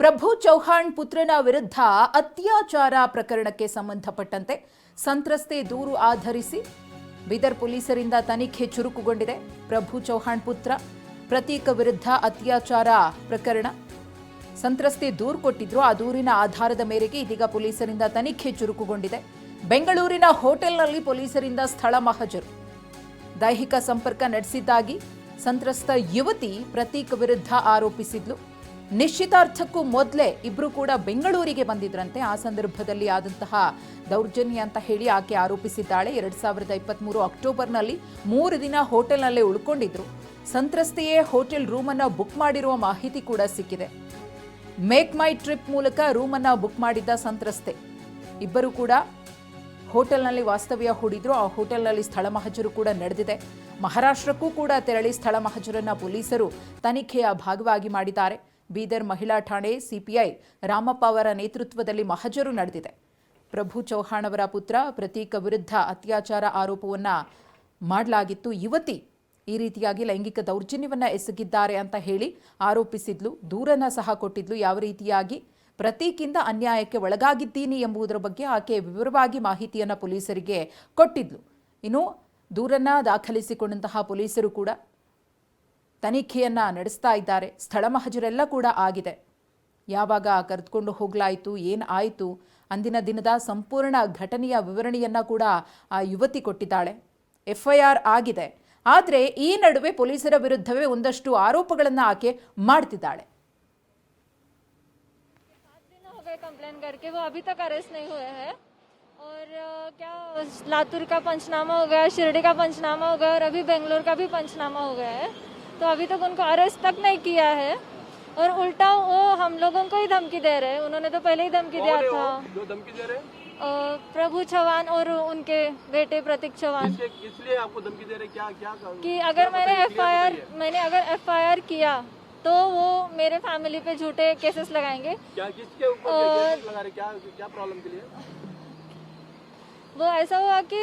ಪ್ರಭು ಚೌಹಾಣ್ ಪುತ್ರನ ವಿರುದ್ಧ ಅತ್ಯಾಚಾರ ಪ್ರಕರಣಕ್ಕೆ ಸಂಬಂಧಪಟ್ಟಂತೆ ಸಂತ್ರಸ್ತೆ ದೂರು ಆಧರಿಸಿ ಬೀದರ್ ಪೊಲೀಸರಿಂದ ತನಿಖೆ ಚುರುಕುಗೊಂಡಿದೆ. ಪ್ರಭು ಚೌಹಾಣ್ ಪುತ್ರ ಪ್ರತೀಕ ವಿರುದ್ಧ ಅತ್ಯಾಚಾರ ಪ್ರಕರಣ. ಸಂತ್ರಸ್ತೆ ದೂರು ಕೊಟ್ಟಿದ್ರು ಆ ದೂರಿನ ಆಧಾರದ ಮೇರೆಗೆ ಇದೀಗ ಪೊಲೀಸರಿಂದ ತನಿಖೆ ಚುರುಕುಗೊಂಡಿದೆ. ಬೆಂಗಳೂರಿನ ಹೋಟೆಲ್ನಲ್ಲಿ ಪೊಲೀಸರಿಂದ ಸ್ಥಳ ಮಹಜರು. ದೈಹಿಕ ಸಂಪರ್ಕ ನಡೆಸಿದ್ದಾಗಿ ಸಂತ್ರಸ್ತ ಯುವತಿ ಪ್ರತೀಕ್ ವಿರುದ್ಧ ಆರೋಪಿಸಿದ್ಲು. ನಿಶ್ಚಿತಾರ್ಥಕ್ಕೂ ಮೊದಲೇ ಇಬ್ಬರು ಕೂಡ ಬೆಂಗಳೂರಿಗೆ ಬಂದಿದ್ರಂತೆ. ಆ ಸಂದರ್ಭದಲ್ಲಿ ಆದಂತಹ ದೌರ್ಜನ್ಯ ಅಂತ ಹೇಳಿ ಆಕೆ ಆರೋಪಿಸಿದ್ದಾಳೆ. ಎರಡ್ ಸಾವಿರದ ಇಪ್ಪತ್ಮೂರು ಅಕ್ಟೋಬರ್ನಲ್ಲಿ ಮೂರು ದಿನ ಹೋಟೆಲ್ನಲ್ಲೇ ಉಳ್ಕೊಂಡಿದ್ರು. ಸಂತ್ರಸ್ತೆಯೇ ಹೋಟೆಲ್ ರೂಮನ್ನು ಬುಕ್ ಮಾಡಿರುವ ಮಾಹಿತಿ ಕೂಡ ಸಿಕ್ಕಿದೆ. ಮೇಕ್ ಮೈ ಟ್ರಿಪ್ ಮೂಲಕ ರೂಮನ್ನು ಬುಕ್ ಮಾಡಿದ್ದ ಸಂತ್ರಸ್ತೆ. ಇಬ್ಬರು ಕೂಡ ಹೋಟೆಲ್ನಲ್ಲಿ ವಾಸ್ತವ್ಯ ಹೂಡಿದ್ರು. ಆ ಹೋಟೆಲ್ನಲ್ಲಿ ಸ್ಥಳ ಮಹಜರು ಕೂಡ ನಡೆದಿದೆ. ಮಹಾರಾಷ್ಟ್ರಕ್ಕೂ ಕೂಡ ತೆರಳಿ ಸ್ಥಳ ಮಹಜರನ್ನ ಪೊಲೀಸರು ತನಿಖೆಯ ಭಾಗವಾಗಿ ಮಾಡಿದ್ದಾರೆ. ಬೀದರ್ ಮಹಿಳಾ ಠಾಣೆ ಸಿಪಿಐ ರಾಮಪ್ಪ ಅವರ ನೇತೃತ್ವದಲ್ಲಿ ಮಹಜರು ನಡೆದಿದೆ. ಪ್ರಭು ಚೌಹಾಣ್ ಅವರ ಪುತ್ರ ಪ್ರತೀಕ ವಿರುದ್ಧ ಅತ್ಯಾಚಾರ ಆರೋಪವನ್ನ ಮಾಡಲಾಗಿತ್ತು. ಯುವತಿ ಈ ರೀತಿಯಾಗಿ ಲೈಂಗಿಕ ದೌರ್ಜನ್ಯವನ್ನ ಎಸಗಿದ್ದಾರೆ ಅಂತ ಹೇಳಿ ಆರೋಪಿಸಿದ್ಲು. ದೂರನ ಸಹ ಕೊಟ್ಟಿದ್ಲು. ಯಾವ ರೀತಿಯಾಗಿ? ಪ್ರತೀಕಿಂದ ಅನ್ಯಾಯಕ್ಕೆ ಒಳಗಾಗಿದ್ದೀನಿ ಎಂಬುದರ ಬಗ್ಗೆ ಆಕೆ ವಿವರವಾಗಿ ಮಾಹಿತಿಯನ್ನು ಪೊಲೀಸರಿಗೆ ಕೊಟ್ಟಿದ್ಲು. ಇನ್ನು ದೂರನ್ನು ದಾಖಲಿಸಿಕೊಂಡಂತಹ ಪೊಲೀಸರು ಕೂಡ ತನಿಖೆಯನ್ನ ನಡೆಸ್ತಾ ಇದ್ದಾರೆ ಸ್ಥಳ ಮಹಜರೆಲ್ಲ ಕೂಡ ಆಗಿದೆ ಯಾವಾಗ ಕರೆದುಕೊಂಡು ಹೋಗಲಾಯಿತು ಏನು ಆಯಿತು ಅಂದಿನ ದಿನದ ಸಂಪೂರ್ಣ ಘಟನೆಯ ವಿವರಣೆಯನ್ನ ಕೂಡ ಆ ಯುವತಿ ಕೊಟ್ಟಿದ್ದಾಳೆ ಎಫ್ಐಆರ್ ಆಗಿದೆ ಆದರೆ ಈ ನಡುವೆ ಪೊಲೀಸರ ವಿರುದ್ಧವೇ ಒಂದಷ್ಟು ಆರೋಪಗಳನ್ನು ಆಕೆ ಮಾಡ್ತಿದ್ದಾಳೆ सात दिन हो गए कंप्लेन करके वो अभी तक अरेस्ट नहीं हुए हैं और अ, क्या लातूर का पंचनामा हो गया शिरडी का पंचनामा हो गया और अभी बेंगलोर का भी पंचनामा हो गया है तो अभी तक उनको अरेस्ट तक नहीं किया है। और उल्टा वो हम लोगों को ही धमकी दे रहे हैं। उन्होंने तो पहले ही धमकी दिया था। जो धमकी दे रहे हैं? प्रभु चौहान और उनके बेटे प्रतीक चौहान। इसलिए आपको धमकी दे रहे क्या क्या कि अगर मैंने एफआईआर मैंने अगर एफआईआर किया तो वो मेरे फैमिली पे झूठे केसेस लगाएँगे। क्या किसके ऊपर लगा रहे क्या क्या प्रॉब्लम के लिए? वो ऐसा हुआ कि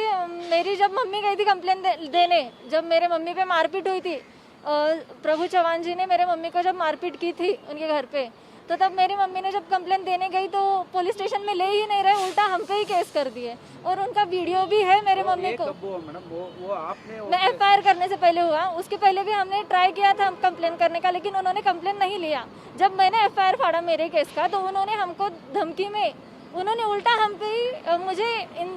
मेरी जब मम्मी गई थी कंप्लेन दे, देने जब मेरे मम्मी पे मारपीट हुई थी प्रभु चौहान जी ने मेरे मम्मी को जब मारपीट की थी उनके घर पे तो तब मेरी मम्मी ने जब कंप्लेन देने गई तो पुलिस स्टेशन में ले ही नहीं रहे उल्टा हम पे ही केस कर दिए। और उनका वीडियो भी है मेरे मम्मी को। वो वो वो आपने मैं एफआईआर करने से पहले हुआ उसके पहले भी हमने ट्राई किया था हम कंप्लेन करने का लेकिन उन्होंने कंप्लेन नहीं लिया। जब मैंने एफआईआर फाड़ा मेरे केस का तो उन्होंने हमको धमकी में उन्होंने उल्टा हम पे ही मुझे इन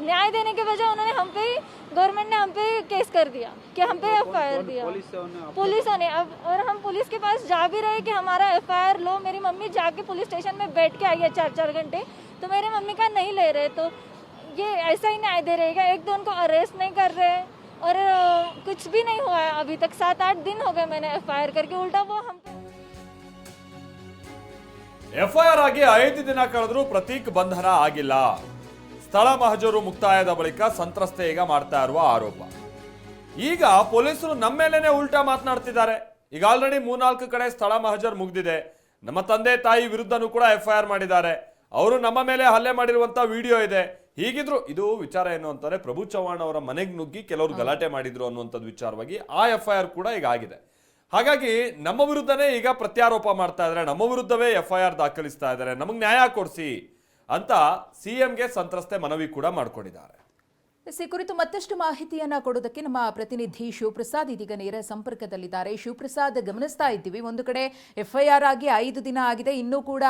न्याय देने के बजाय उन्होंने हम पे ही गवर्नमेंट ने हम पे ही केस कर दिया कि हम पे एफ दिया पुलिस से उन्हें पुलिसों ने अब और हम पुलिस के पास जा भी रहे कि हमारा एफ लो मेरी मम्मी जाके पुलिस स्टेशन में बैठ के आई है चार चार घंटे तो मेरी मम्मी का नहीं ले रहे तो ये ऐसा ही न्याय दे रहेगा एक तो उनको अरेस्ट नहीं कर रहे और अ, कुछ भी नहीं हुआ है अभी तक सात आठ दिन हो गए मैंने एफ करके उल्टा वो हम पे ಎಫ್ಐಆರ್ ಆಗಿ ಐದು ದಿನ ಕಳೆದರೂ ಪ್ರತೀಕ್ ಬಂಧನ ಆಗಿಲ್ಲ ಸ್ಥಳ ಮಹಜರು ಮುಕ್ತಾಯದ ಬಳಿಕ ಸಂತ್ರಸ್ತೆ ಈಗ ಮಾಡ್ತಾ ಇರುವ ಆರೋಪ. ಈಗ ಪೊಲೀಸರು ನಮ್ಮ ಮೇಲೇನೆ ಉಲ್ಟಾ ಮಾತನಾಡ್ತಿದ್ದಾರೆ. ಈಗ ಆಲ್ರೆಡಿ ಮೂರ್ನಾಲ್ಕು ಕಡೆ ಸ್ಥಳ ಮಹಜರ್ ಮುಗ್ದಿದೆ. ನಮ್ಮ ತಂದೆ ತಾಯಿ ವಿರುದ್ಧನೂ ಕೂಡ ಎಫ್ಐಆರ್ ಮಾಡಿದ್ದಾರೆ. ಅವರು ನಮ್ಮ ಮೇಲೆ ಹಲ್ಲೆ ಮಾಡಿರುವಂತ ವಿಡಿಯೋ ಇದೆ. ಹೀಗಿದ್ರು ಇದು ವಿಚಾರ ಏನು ಅಂತಾರೆ ಪ್ರಭು ಚವ್ಹಾಣ್ ಅವರ ಮನೆಗೆ ನುಗ್ಗಿ ಕೆಲವರು ಗಲಾಟೆ ಮಾಡಿದ್ರು ಅನ್ನುವಂಥದ್ದು ವಿಚಾರವಾಗಿ ಆ ಎಫ್ಐಆರ್ ಕೂಡ ಈಗ ಆಗಿದೆ. ಹಾಗಾಗಿ ನಮ್ಮ ವಿರುದ್ಧನೇ ಈಗ ಪ್ರತ್ಯಾರೋಪ ಮಾಡ್ತಾ ಇದ್ದಾರೆ. ನಮ್ಮ ವಿರುದ್ಧವೇ ಎಫ್ಐಆರ್ ದಾಖಲಿಸ್ತಾ ಇದ್ದಾರೆ. ನಮಗೆ ನ್ಯಾಯ ಕೊಡಿಸಿ. ಅಂತ ಸಿಎಂಗೆ ಸಂತ್ರಸ್ತೆ ಮನವಿ ಕೂಡ ಮಾಡಿಕೊಂಡಿದ್ದಾರೆ. ಈ ಕುರಿತು ಮತ್ತಷ್ಟು ಮಾಹಿತಿಯನ್ನ ಕೊಡೋದಕ್ಕೆ ನಮ್ಮ ಪ್ರತಿನಿಧಿ ಶಿವಪ್ರಸಾದ್ ಇದೀಗ ನೇರ ಸಂಪರ್ಕದಲ್ಲಿದ್ದಾರೆ. ಶಿವಪ್ರಸಾದ್, ಗಮನಿಸ್ತಾ ಇದ್ದೀವಿ. ಒಂದು ಕಡೆ ಎಫ್ಐಆರ್ ಆಗಿ ಐದು ದಿನ ಆಗಿದೆ. ಇನ್ನೂ ಕೂಡ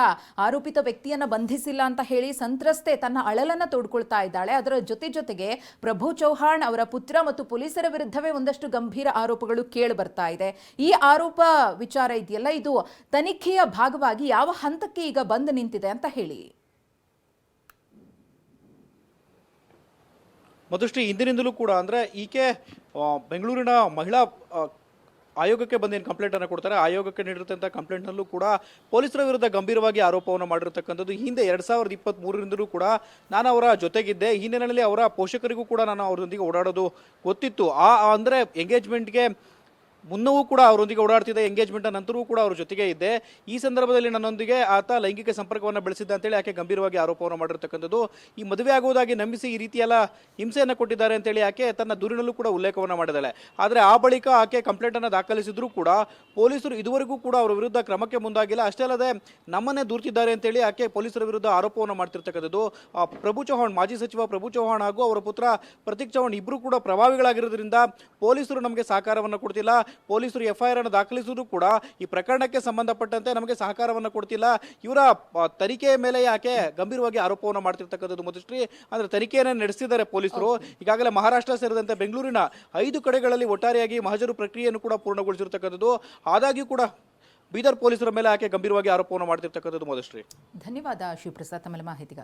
ಆರೋಪಿತ ವ್ಯಕ್ತಿಯನ್ನ ಬಂಧಿಸಿಲ್ಲ ಅಂತ ಹೇಳಿ ಸಂತ್ರಸ್ತೆ ತನ್ನ ಅಳಲನ್ನ ತೋಡ್ಕೊಳ್ತಾ ಇದ್ದಾಳೆ. ಅದರ ಜೊತೆ ಜೊತೆಗೆ ಪ್ರಭು ಚೌಹಾಣ್ ಅವರ ಪುತ್ರ ಮತ್ತು ಪೊಲೀಸರ ವಿರುದ್ಧವೇ ಒಂದಷ್ಟು ಗಂಭೀರ ಆರೋಪಗಳು ಕೇಳಿ ಬರ್ತಾ ಇದೆ. ಈ ಆರೋಪ ವಿಚಾರ ಇದೆಯಲ್ಲ? ಇದು ತನಿಖೆಯ ಭಾಗವಾಗಿ ಯಾವ ಹಂತಕ್ಕೆ ಈಗ ಬಂದು ನಿಂತಿದೆ ಅಂತ ಹೇಳಿ. ಮಧುಶ್ರೀ ಹಿಂದಿನಿಂದಲೂ ಕೂಡ ಅಂದರೆ ಈಕೆ ಬೆಂಗಳೂರಿನ ಮಹಿಳಾ ಆಯೋಗಕ್ಕೆ ಬಂದೇನು ಕಂಪ್ಲೇಂಟನ್ನು ಕೊಡ್ತಾರೆ, ಆಯೋಗಕ್ಕೆ ನೀಡಿರ್ತಂಥ ಕಂಪ್ಲೇಂಟ್ನಲ್ಲೂ ಕೂಡ ಪೊಲೀಸರ ವಿರುದ್ಧ ಗಂಭೀರವಾಗಿ ಆರೋಪವನ್ನು ಮಾಡಿರ್ತಕ್ಕಂಥದ್ದು. ಹಿಂದೆ ಎರಡು ಸಾವಿರದ ಇಪ್ಪತ್ತ್ ಮೂರರಿಂದಲೂ ಕೂಡ ನಾನು ಅವರ ಜೊತೆಗಿದ್ದೆ. ಹಿನ್ನೆಲೆಯಲ್ಲಿ ಅವರ ಪೋಷಕರಿಗೂ ಕೂಡ ನಾನು ಅವರೊಂದಿಗೆ ಓಡಾಡೋದು ಗೊತ್ತಿತ್ತು. ಆ, ಅಂದರೆ ಎಂಗೇಜ್ಮೆಂಟ್ಗೆ ಮುನ್ನವೂ ಕೂಡ ಅವರೊಂದಿಗೆ ಓಡಾಡ್ತಿದ್ದೆ ಎಂಗೇಜ್ಮೆಂಟ್ ನಂತರವೂ ಕೂಡ ಅವ್ರ ಜೊತೆಗೆ ಇದ್ದೆ ಈ ಸಂದರ್ಭದಲ್ಲಿ ನನ್ನೊಂದಿಗೆ ಆತ ಲೈಂಗಿಕ ಸಂಪರ್ಕವನ್ನು ಬೆಳೆಸಿದ್ದ ಅಂತೇಳಿ ಆಕೆ ಗಂಭೀರವಾಗಿ ಆರೋಪವನ್ನು ಮಾಡಿರ್ತಕ್ಕಂಥದ್ದು. ಈ ಮದುವೆ ಆಗುವುದಾಗಿ ನಂಬಿಸಿ ಈ ರೀತಿಯೆಲ್ಲ ಹಿಂಸೆಯನ್ನು ಕೊಟ್ಟಿದ್ದಾರೆ ಅಂತೇಳಿ ಆಕೆ ತನ್ನ ದೂರಿನಲ್ಲೂ ಕೂಡ ಉಲ್ಲೇಖವನ್ನು ಮಾಡಿದ್ದಾಳೆ. ಆದರೆ ಆ ಬಳಿಕ ಆಕೆ ಕಂಪ್ಲೇಂಟ್ ದಾಖಲಿಸಿದ್ರೂ ಕೂಡ ಪೊಲೀಸರು ಇದುವರೆಗೂ ಕೂಡ ಅವರ ವಿರುದ್ಧ ಕ್ರಮಕ್ಕೆ ಮುಂದಾಗಿಲ್ಲ. ಅಷ್ಟೇ ಅಲ್ಲದೆ ನಮ್ಮನ್ನೇ ದೂರ್ತಿದ್ದಾರೆ ಅಂತೇಳಿ ಆಕೆ ಪೊಲೀಸರ ವಿರುದ್ಧ ಆರೋಪವನ್ನು ಮಾಡ್ತಿರ್ತಕ್ಕಂಥದ್ದು. ಪ್ರಭು ಚೌಹಾಣ್, ಮಾಜಿ ಸಚಿವ ಪ್ರಭು ಚೌಹಾಣ್ ಹಾಗೂ ಅವರ ಪುತ್ರ ಪ್ರತೀಕ್ ಚೌಹಾಣ್ ಇಬ್ಬರು ಕೂಡ ಪ್ರಭಾವಿಗಳಾಗಿರೋದ್ರಿಂದ ಪೊಲೀಸರು ನಮಗೆ ಸಹಕಾರವನ್ನು ಕೊಡ್ತಿಲ್ಲ. ಪೊಲೀಸರು ಎಫ್ ಐ ಆರ್ ಅನ್ನು ದಾಖಲಿಸಿದ್ರು ಕೂಡ ಈ ಪ್ರಕರಣಕ್ಕೆ ಸಂಬಂಧಪಟ್ಟಂತೆ ನಮಗೆ ಸಹಕಾರವನ್ನು ಕೊಡ್ತಿಲ್ಲ. ಇವರ ತನಿಖೆಯ ಮೇಲೆ ಯಾಕೆ ಗಂಭೀರವಾಗಿ ಆರೋಪವನ್ನು ಮಾಡ್ತಿರ್ತಕ್ಕಂಥದ್ದು ಮಧುಶ್ರೀ ಅಂದ್ರೆ ತನಿಖೆಯನ್ನು ನಡೆಸಿದ್ದಾರೆ ಪೊಲೀಸರು. ಈಗಾಗಲೇ ಮಹಾರಾಷ್ಟ್ರ ಸೇರಿದಂತೆ ಬೆಂಗಳೂರಿನ ಐದು ಕಡೆಗಳಲ್ಲಿ ಒಟ್ಟಾರೆಯಾಗಿ ಮಹಜರು ಪ್ರಕ್ರಿಯೆಯನ್ನು ಕೂಡ ಪೂರ್ಣಗೊಳಿಸಿರ್ತಕ್ಕಂಥದ್ದು. ಆದಾಗ್ಯೂ ಕೂಡ ಬೀದರ್ ಪೊಲೀಸರ ಮೇಲೆ ಆಕೆ ಗಂಭೀರವಾಗಿ ಆರೋಪವನ್ನು ಮಾಡ್ತಿರ್ತಕ್ಕಂಥದ್ದು ಮಧುಶ್ರೀ ಧನ್ಯವಾದ ಶಿವಪ್ರಸಾದ್ ತಮ್ಮ ಮಾಹಿತಿಗಾಗಿ.